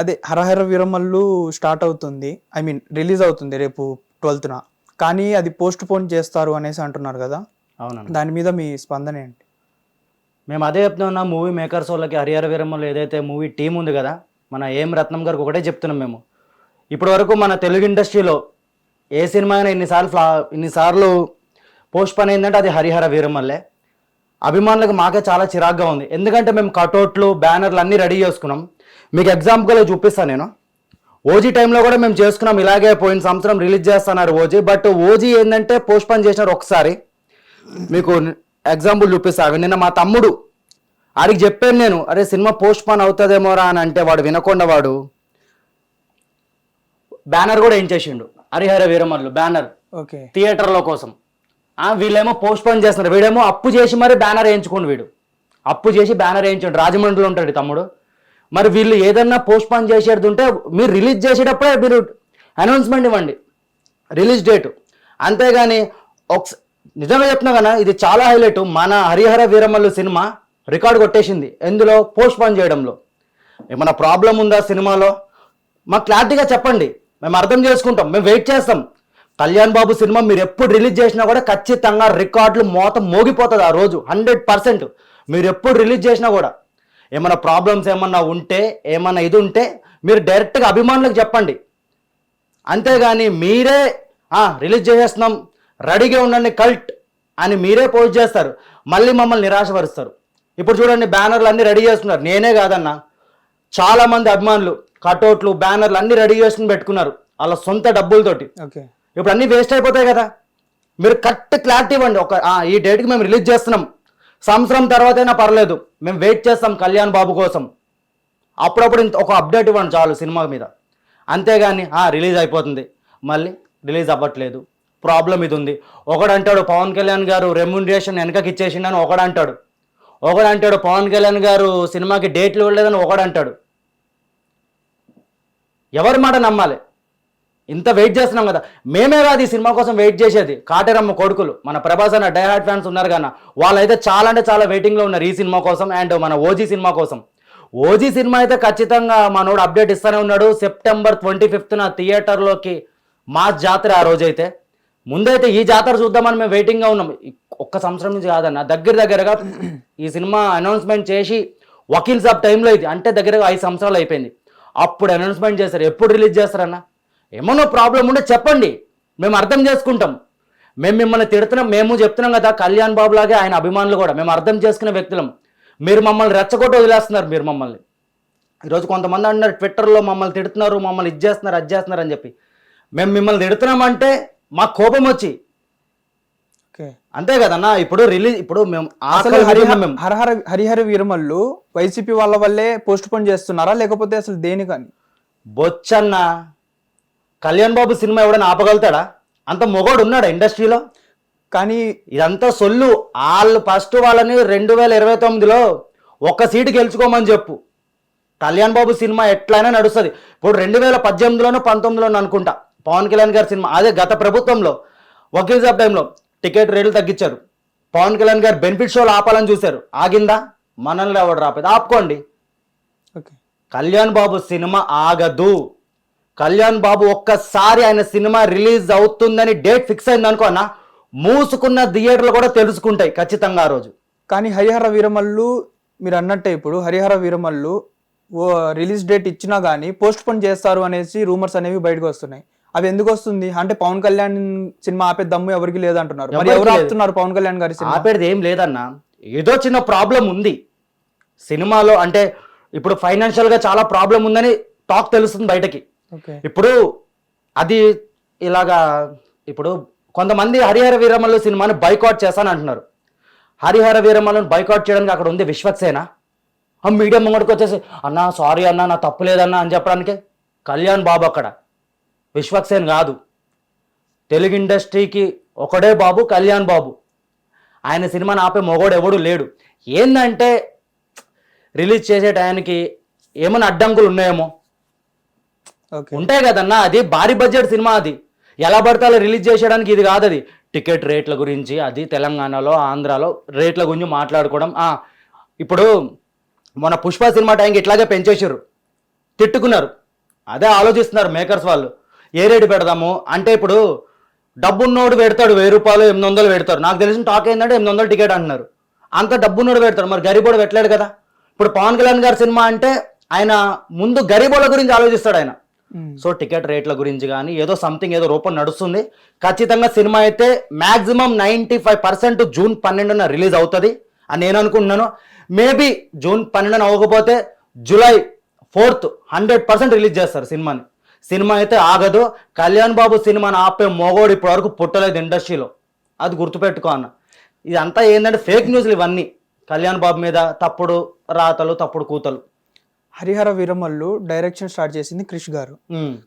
అదే హరహర వీరమల్లు స్టార్ట్ అవుతుంది. I mean release అవుతుంది రేపు ట్వెల్త్న. కానీ అది పోస్ట్ పోన్ చేస్తారు అనేసి అంటున్నారు కదా? అవునన్న. దాని మీద మీ స్పందన ఏంటి? మేము అదే చెప్తున్నా మూవీ మేకర్స్ వాళ్ళకి హరిహర వీరమ్మలో ఏదైతే మూవీ టీం ఉంది కదా మన ఏం రత్నం గారికి ఒకటే చెప్తున్నాం మేము. ఇప్పటి వరకు మన తెలుగు ఇండస్ట్రీలో ఏ సినిమా అయినా ఇన్నిసార్లు ఫ్లా ఇన్నిసార్లు పోస్ట్ పని అయిందంటే అది హరిహర వీరమ్మల్లే అభిమానులకు మాకే చాలా చిరాగ్గా ఉంది. ఎందుకంటే మేము కటౌట్లు బ్యానర్లు అన్నీ రెడీ చేసుకున్నాం. మీకు ఎగ్జాంపుల్ చూపిస్తాను నేను. ఓజీ టైంలో కూడా మేము చేసుకున్నాం ఇలాగే పోయిన సంవత్సరం రిలీజ్ చేస్తున్నారు ఓజీ. బట్ ఓజీ ఏంటంటే పోస్ట్ పని చేసినారు ఒకసారి. మీకు ఎగ్జాంపుల్ చూపిస్తాను నిన్న మా తమ్ముడు ఆడికి చెప్పాను నేను. అరే సినిమా పోస్ట్ పోన్ అవుతుందేమోరా అని అంటే వాడు వినకుండా వాడు బ్యానర్ కూడా ఏం చేసిండు? హరిహర వీరమల్లు బ్యానర్. ఓకే. థియేటర్లో కోసం. ఆ, వీళ్ళేమో పోస్ట్ పోన్ చేస్తున్నారు. వీడేమో అప్పు చేసి మరి బ్యానర్ వేయించుకోండి వీడు. అప్పు చేసి బ్యానర్ వేయించండి రాజమండ్రిలో ఉంటాడు తమ్ముడు. మరి వీళ్ళు ఏదన్నా పోస్ట్ పోన్ చేసేది ఉంటే మీరు రిలీజ్ చేసేటప్పుడే మీరు అనౌన్స్మెంట్ ఇవ్వండి. రిలీజ్ డేట్ అంతేగాని ఒక నిజంగా చెప్తున్నా కదా ఇది చాలా హైలైట్ మన హరిహర వీరమల్లు సినిమా రికార్డు కొట్టేసింది. ఎందులో? పోస్ట్ పోన్ చేయడంలో. ఏమైనా ప్రాబ్లం ఉందా సినిమాలో? మాకు క్లారిటీగా చెప్పండి. మేము అర్థం చేసుకుంటాం. మేము వెయిట్ చేస్తాం. కళ్యాణ్ బాబు సినిమా మీరు ఎప్పుడు రిలీజ్ చేసినా కూడా ఖచ్చితంగా రికార్డులు మోత మోగిపోతుంది ఆ రోజు. హండ్రెడ్ పర్సెంట్ మీరు ఎప్పుడు రిలీజ్ చేసినా కూడా. ఏమైనా ప్రాబ్లమ్స్ ఏమన్నా ఉంటే ఏమన్నా ఇది ఉంటే మీరు డైరెక్ట్గా అభిమానులకు చెప్పండి. అంతేగాని మీరే "ఆ, రిలీజ్ చేసేస్తున్నాం రెడీగా ఉండండి కల్ట్ అని మీరే పోస్ట్ చేస్తారు. మళ్ళీ మమ్మల్ని నిరాశపరుస్తారు ఇప్పుడు చూడండి బ్యానర్లు అన్నీ రెడీ చేస్తున్నారు. నేనే కాదన్నా చాలా మంది అభిమానులు కటౌట్లు బ్యానర్లు అన్నీ రెడీ చేసుకుని పెట్టుకున్నారు వాళ్ళ సొంత డబ్బులతోటి. ఓకే. ఇప్పుడు అన్నీ వేస్ట్ అయిపోతాయి కదా. మీరు కరెక్ట్ క్లారిటీ ఇవ్వండి. ఒక "ఆ, ఈ డేట్కి మేము రిలీజ్ చేస్తున్నాం. సంవత్సరం తర్వాతైనా పర్లేదు. మేము వెయిట్ చేస్తాం కళ్యాణ్ బాబు కోసం. అప్పుడప్పుడు ఇంత ఒక అప్డేట్ ఇవ్వండి చాలు సినిమా మీద. అంతేగాని రిలీజ్ అయిపోతుంది. మళ్ళీ రిలీజ్ అవ్వట్లేదు. ప్రాబ్లం ఇది ఉంది. ఒకడు అంటాడు పవన్ కళ్యాణ్ గారు రెమ్యునరేషన్ వెనకకి ఇచ్చేసిండని ఒకడు అంటాడు ఒకడు అంటాడు పవన్ కళ్యాణ్ గారు సినిమాకి డేట్లు ఇవ్వలేదని ఒకడు అంటాడు ఎవరి మాట నమ్మాలి? ఇంత వెయిట్ చేస్తున్నాం కదా. మేమే కాదు ఈ సినిమా కోసం వెయిట్ చేసేది. కాటేరమ్మ కొడుకులు. మన ప్రభాస్ అన్న డైహార్డ్ ఫ్యాన్స్ ఉన్నారు కన్నా వాళ్ళైతే చాలా అంటే చాలా వెయిటింగ్లో ఉన్నారు ఈ సినిమా కోసం అండ్ మన ఓజీ సినిమా కోసం. ఓజీ సినిమా అయితే ఖచ్చితంగా మనోడు అప్డేట్ ఇస్తూనే ఉన్నాడు. సెప్టెంబర్ ట్వంటీ ఫిఫ్త్న థియేటర్లోకి మాస్ జాతర ఆ రోజైతే. ముందైతే ఈ జాతర చూద్దామని మేము వెయిటింగ్గా ఉన్నాం. ఒక్క సంవత్సరం నుంచి కాదన్న దగ్గర దగ్గరగా ఈ సినిమా అనౌన్స్మెంట్ చేసి వకీల్ సాబ్ టైంలో ఇది అంటే దగ్గరగా ఐదు సంవత్సరాలు అయిపోయింది. అప్పుడు అనౌన్స్మెంట్ చేస్తారు ఎప్పుడు రిలీజ్ చేస్తారన్నా? ఏమన్నా ప్రాబ్లం ఉంటే చెప్పండి. మేము అర్థం చేసుకుంటాం. మేము మిమ్మల్ని తిడుతున్నాం మేము చెప్తున్నాం కదా కళ్యాణ్ బాబు లాగే ఆయన అభిమానులు కూడా. మేము అర్థం చేసుకునే వ్యక్తులం. మీరు మమ్మల్ని రెచ్చగొట్టి వదిలేస్తున్నారు మీరు మమ్మల్ని. ఈరోజు కొంతమంది అంటున్నారు ట్విట్టర్లో మమ్మల్ని తిడుతున్నారు మమ్మల్ని ఇది చేస్తున్నారు అది చేస్తున్నారు అని చెప్పి. మేము మిమ్మల్ని తిడుతున్నామంటే మాకు కోపం వచ్చి. ఓకే. అంతే కదన్నా ఇప్పుడు రిలీజ్ ఇప్పుడు మేము అసలు హరిహర హరహర హరిహర వీరమల్లు వైసీపీ వాళ్ళ వల్లే పోస్ట్ పోన్ చేస్తున్నారా లేకపోతే అసలు దేనికని? బొచ్చన్న కళ్యాణ్ బాబు సినిమా ఎవడైనా ఆపగలుగుతాడా? అంత మొగోడు ఉన్నాడా ఇండస్ట్రీలో? కానీ ఇదంతా సొల్లు. వాళ్ళు ఫస్ట్ వాళ్ళని రెండు వేల ఇరవై తొమ్మిదిలో ఒక్క సీటు గెలుచుకోమని చెప్పు. కళ్యాణ్ బాబు సినిమా ఎట్లయినా నడుస్తుంది. ఇప్పుడు రెండు వేల పద్దెనిమిదిలోనో పంతొమ్మిదిలోనో అనుకుంటా. పవన్ కళ్యాణ్ గారి సినిమా. అదే గత ప్రభుత్వంలో. వకీల్ సాబ్ టైంలో టికెట్ రేట్లు తగ్గించారు. పవన్ కళ్యాణ్ గారు బెనిఫిట్ షోలు ఆపాలని చూశారు. ఆగిందా? మనల్ని ఎవడు రాపేది? ఆపుకోండి. ఓకే. కళ్యాణ్ బాబు సినిమా ఆగదు. కళ్యాణ్ బాబు ఒక్కసారి ఆయన సినిమా రిలీజ్ అవుతుందని డేట్ ఫిక్స్ అయింది అనుకో అన్న మూసుకున్న థియేటర్లు కూడా తెలుసుకుంటాయి ఖచ్చితంగా ఆ రోజు. కానీ హరిహర వీరమల్లు మీరు అన్నట్టే ఇప్పుడు హరిహర వీరమల్లు ఓ రిలీజ్ డేట్ ఇచ్చినా కానీ పోస్ట్ పోన్ చేస్తారు అనేసి రూమర్స్ అనేవి బయటకు వస్తున్నాయి. అవి ఎందుకు వస్తుంది? అంటే పవన్ కళ్యాణ్ సినిమా ఆపే దమ్ము ఎవరికి లేదంటున్నారు. మరి ఎవరు. ఆపుతున్నారు పవన్ కళ్యాణ్ గారి సినిమా? ఆపేది ఏం లేదన్న. ఏదో చిన్న ప్రాబ్లం ఉంది. సినిమాలో అంటే ఇప్పుడు ఫైనాన్షియల్గా చాలా ప్రాబ్లం ఉందని టాక్ తెలుస్తుంది బయటకి. ఇప్పుడు అది ఇలాగా ఇప్పుడు కొంతమంది హరిహర వీరమల్లు సినిమాని బైకాట్ చేస్తాను అంటున్నారు. హరిహర వీరమల్లుని బైకాట్ చేయడానికి అక్కడ ఉంది విశ్వక్సేన ఆ మీడియా ముంగడికి వచ్చేసి అన్నా సారీ అన్నా నా తప్పు లేదన్నా అని చెప్పడానికి. కళ్యాణ్ బాబు అక్కడ. విశ్వక్సేన్ కాదు. తెలుగు ఇండస్ట్రీకి ఒకడే బాబు కళ్యాణ్ బాబు. ఆయన సినిమాని ఆపే మొగోడు ఎవడు లేడు. ఏంటంటే రిలీజ్ చేసే టయానికి ఏమైనా అడ్డంకులు ఉన్నాయేమో. ఉంటాయి కదన్నా అది భారీ బడ్జెట్ సినిమా అది. ఎలా పడితే అలా రిలీజ్ చేసేయడానికి ఇది కాదు అది. టికెట్ రేట్ల గురించి అది తెలంగాణలో ఆంధ్రాలో రేట్ల గురించి మాట్లాడుకోవడం ఇప్పుడు మన పుష్ప సినిమా టైంకి ఇట్లాగే పెంచేసారు తిట్టుకున్నారు. అదే ఆలోచిస్తున్నారు మేకర్స్ వాళ్ళు. ఏ రేటు పెడదాము? అంటే ఇప్పుడు డబ్బున్నోడు పెడతాడు వెయ్యి రూపాయలు ఎనిమిది వందలు పెడతారు. నాకు తెలిసిన టాక్ ఏంటంటే ఎనిమిది వందలు టికెట్ అంటున్నారు. అంత డబ్బున్నోడు పెడతాడు. మరి గరీబోడు పెట్టలేడు కదా. ఇప్పుడు పవన్ కళ్యాణ్ గారి సినిమా అంటే ఆయన ముందు గరీబోళ్ళ గురించి ఆలోచిస్తాడు ఆయన. Hmm. సో టికెట్ రేట్ల గురించి కానీ ఏదో సంథింగ్ ఏదో రూపం నడుస్తుంది. ఖచ్చితంగా సినిమా అయితే maximum ninety five percent June పన్నెండున రిలీజ్ అవుతుంది అని నేను అనుకుంటున్నాను. మేబీ జూన్ పన్నెండున అవ్వకపోతే July fourth hundred percent release చేస్తారు సినిమాని. సినిమా అయితే ఆగదు. కళ్యాణ్ బాబు సినిమాని ఆపే మోగోడు ఇప్పటివరకు పుట్టలేదు ఇండస్ట్రీలో. అది గుర్తుపెట్టుకో అన్న. ఇదంతా ఏంటంటే ఫేక్ న్యూస్లు ఇవన్నీ. కళ్యాణ్ బాబు మీద తప్పుడు రాతలు తప్పుడు కూతలు. హరిహర వీరమల్లు డైరెక్షన్ స్టార్ట్ చేసింది క్రిష్ గారు.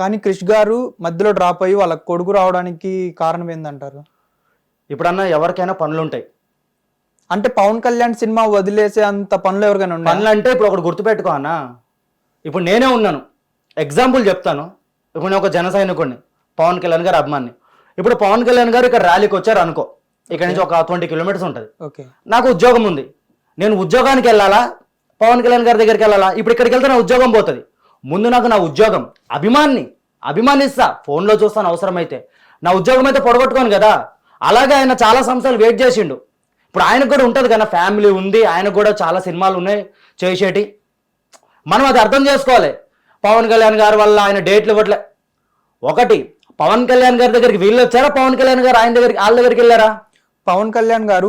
కానీ క్రిష్ గారు మధ్యలో డ్రాప్ అయ్యి వాళ్ళ కొడుకు రావడానికి కారణం ఏందంటారు? ఇప్పుడన్నా ఎవరికైనా పనులు ఉంటాయి అంటే పవన్ కళ్యాణ్ సినిమా వదిలేసే అంత పనులు ఎవరికైనా ఉన్నాయి? పనులు అంటే ఇప్పుడు ఒకటి గుర్తుపెట్టుకో అన్న. ఇప్పుడు నేనే ఉన్నాను. ఎగ్జాంపుల్ చెప్తాను. ఇప్పుడు నేను ఒక జన సైనికుడిని పవన్ కళ్యాణ్ గారు అభిమాని ఇప్పుడు పవన్ కళ్యాణ్ గారు ఇక్కడ ర్యాలీకి వచ్చారు అనుకో. ఇక్కడ నుంచి ఒక ట్వంటీ కిలోమీటర్స్ ఉంటుంది. ఓకే. నాకు ఉద్యోగం ఉంది. నేను ఉద్యోగానికి వెళ్ళాలా? పవన్ కళ్యాణ్ గారి దగ్గరికి వెళ్ళాలా? ఇప్పుడు ఇక్కడికి వెళ్తే నా ఉద్యోగం పోతుంది. ముందు నాకు నా ఉద్యోగం. అభిమాన్ని అభిమానిస్తా. ఫోన్లో చూస్తాను అవసరమైతే. నా ఉద్యోగం అయితే పొడగొట్టుకోను కదా. అలాగే ఆయన చాలా సంవత్సరాలు వెయిట్ చేసిండు. ఇప్పుడు ఆయనకు కూడా ఉంటుంది కదా ఫ్యామిలీ ఉంది. ఆయనకు కూడా చాలా సినిమాలు ఉన్నాయి. చేసేటి మనం అది అర్థం చేసుకోవాలి. పవన్ కళ్యాణ్ గారి వల్ల ఆయన డేట్లు ఇవ్వట్లే. ఒకటి పవన్ కళ్యాణ్ గారి దగ్గరికి వీళ్ళు వచ్చారా? పవన్ కళ్యాణ్ గారు ఆయన దగ్గరికి వాళ్ళ దగ్గరికి వెళ్ళారా? పవన్ కళ్యాణ్ గారు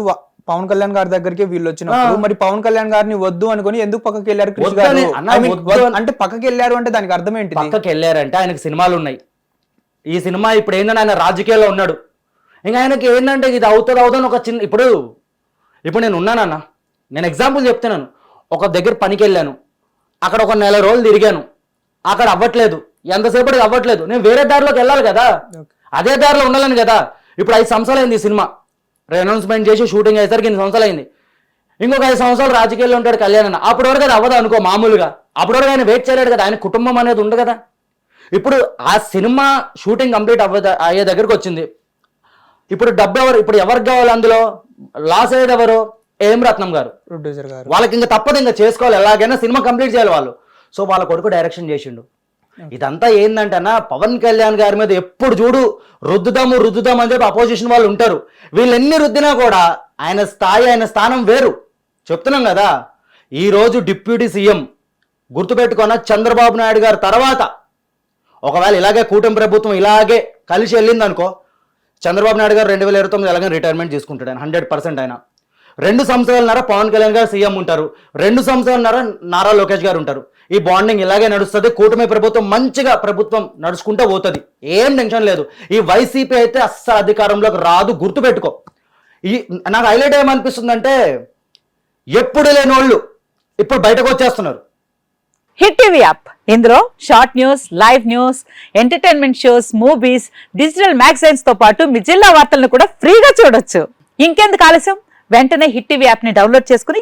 పవన్ కళ్యాణ్ గారి దగ్గరికి వీళ్ళు వచ్చినప్పుడు మరి పవన్ కళ్యాణ్ గారిని వద్దు అనుకుని ఎందుకు పక్కకి వెళ్ళారు క్రిష్ గారు? అంటే పక్కకి వెళ్ళారు అంటే దానికి అర్థం ఏంటి పక్కకి వెళ్ళారంటే ఆయనకి సినిమాలు ఉన్నాయి. ఈ సినిమా ఇప్పుడు ఏంటంటే ఆయన రాజకీయాల్లో ఉన్నాడు. ఇంకా ఆయనకి ఏంటంటే ఇది అవుతుంది అవుతుంది ఒక చిన్న ఇప్పుడు ఇప్పుడు నేను ఉన్నానన్న నేను ఎగ్జాంపుల్ చెప్తున్నాను. ఒక దగ్గర పనికి వెళ్ళాను. అక్కడ ఒక నెల రోజులు తిరిగాను. అక్కడ అవ్వట్లేదు. ఎంతసేపటికి అవ్వట్లేదు. నేను వేరే దారిలోకి వెళ్ళాలి కదా. అదే దారిలో ఉండాలని కదా. ఇప్పుడు ఐదు సంవత్సరాలు అయింది ఈ సినిమా. అనౌన్స్మెంట్ చేసి షూటింగ్ అయ్యేసరికి ఇన్ని సంవత్సరాలు అయింది? ఇంకొక ఐదు సంవత్సరాలు రాజకీయాల్లో ఉంటాడు కళ్యాణ్ అన్న. అప్పటి వరకు అది అవ్వదు అనుకో మామూలుగా. అప్పటి వరకు ఆయన వెయిట్ చేయలేడు కదా ఆయన కుటుంబం అనేది ఉంది కదా. ఇప్పుడు ఆ సినిమా షూటింగ్ కంప్లీట్ అవ్వ అయ్యే దగ్గరకు వచ్చింది. ఇప్పుడు డబ్బు ఎవరు ఇప్పుడు ఎవరికి కావాలి అందులో? లాస్ అయ్యేది ఎవరు? ఏం రత్నం గారు. ప్రొడ్యూసర్ గారు. వాళ్ళకి ఇంకా తప్పదు ఇంకా చేసుకోవాలి. ఎలాగైనా సినిమా కంప్లీట్ చేయాలి వాళ్ళు. సో వాళ్ళ కొడుకు డైరెక్షన్ చేసిండు. ఇదంతా ఏంటంటేనా పవన్ కళ్యాణ్ గారి మీద ఎప్పుడు చూడు రుద్దుదాము రుద్దుదాము అని చెప్పి అపోజిషన్ వాళ్ళు ఉంటారు. వీళ్ళెన్ని రుద్దినా కూడా ఆయన స్థాయి ఆయన స్థానం వేరు. చెప్తున్నాం కదా ఈరోజు డిప్యూటీ సీఎం గుర్తుపెట్టుకున్న చంద్రబాబు నాయుడు గారు తర్వాత. ఒకవేళ ఇలాగే కూటమి ప్రభుత్వం ఇలాగే కలిసి వెళ్ళింది అనుకో చంద్రబాబు నాయుడు గారు రెండు వేల ఇరవై తొమ్మిది ఎలాగైనా రిటైర్మెంట్ తీసుకుంటాడు ఆయన హండ్రెడ్ పర్సెంట్ ఆయన. రెండు సంవత్సరాలన్నర పవన్ కళ్యాణ్ గారు సీఎం ఉంటారు. రెండు సంవత్సరాలన్నర నారా లోకేష్ గారు ఉంటారు. ఈ బాండింగ్ ఇలాగే నడుస్తుంది. కూటమి ప్రభుత్వం మంచిగా ప్రభుత్వం నడుచుకుంటూ పోతుంది. ఏం టెన్షన్ లేదు. ఈ వైసీపీ అయితే అస్సలు అధికారంలోకి రాదు. గుర్తుపెట్టుకో. ఈ నాకు హైలైట్ ఏమనిపిస్తుందంటే ఎప్పుడు లేని వాళ్ళు ఇప్పుడు బయటకు వచ్చేస్తున్నారు. హిట్ టీవీ యాప్ ఇందులో short news live news entertainment shows movies digital మ్యాగజైన్స్తో పాటు మీ జిల్లా వార్తలను కూడా ఫ్రీగా చూడొచ్చు. ఇంకెందుకు ఆలస్యం? వెంటనే హిట్ టీవీ యాప్ని డౌన్లోడ్ చేసుకుని